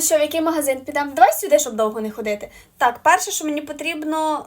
Ну що, в який магазин підемо? Давай сюди, щоб довго не ходити. Так, перше, що мені потрібно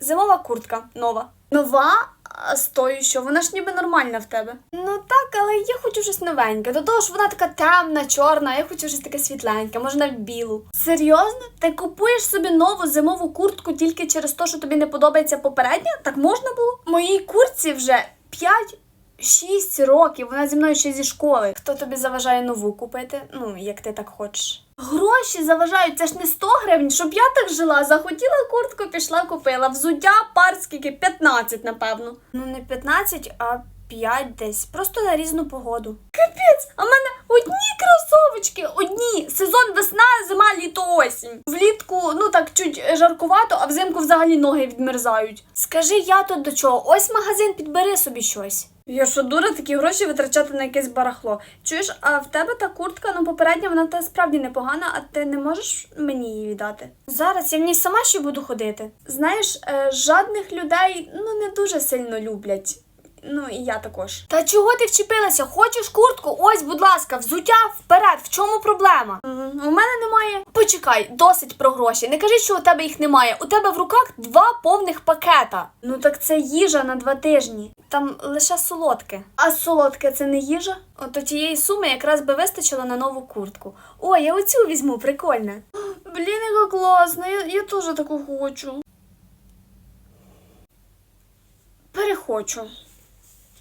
зимова куртка нова. Нова? А з тою, що вона ж ніби нормальна в тебе. Ну так, але я хочу щось новеньке. До того ж вона така темна, чорна, а я хочу щось таке світленьке, може навіть білу. Серйозно? Ти купуєш собі нову зимову куртку тільки через те, що тобі не подобається попередня? Так можна було? Моїй куртці вже 5 Шість років, вона зі мною ще зі школи. Хто тобі заважає нову купити? Ну, як ти так хочеш. Гроші заважають, це ж не 100 гривень, щоб я так жила. Захотіла куртку, пішла купила. Взуття пар скільки 15, напевно. Ну, не 15, а 5 десь. Просто на різну погоду. Капець, а в мене одні кросовочки, одні. Сезон весна, зима, літо, осінь. Влітку, ну так чуть жаркувато, а взимку взагалі ноги відмерзають. Скажи, я тут до чого? Ось магазин, підбери собі щось. Я що дура такі гроші витрачати на якесь барахло. Чуєш, а в тебе та куртка, ну попередня, вона та справді непогана, а ти не можеш мені її віддати? Зараз я в ній сама ще буду ходити. Знаєш, е, жадних людей ну не дуже сильно люблять. Ну і я також. Та чого ти вчепилася? Хочеш куртку? Ось, будь ласка, взуття вперед. В чому проблема? У мене немає. Почекай, досить про гроші. Не кажи, що у тебе їх немає. У тебе в руках два повних пакета. Ну так це їжа на два тижні. Там лише солодке. А солодке це не їжа? Ото тієї суми якраз би вистачило на нову куртку. О, я оцю візьму, прикольна. Блін, яка класна, я, я теж таку хочу. Перехочу.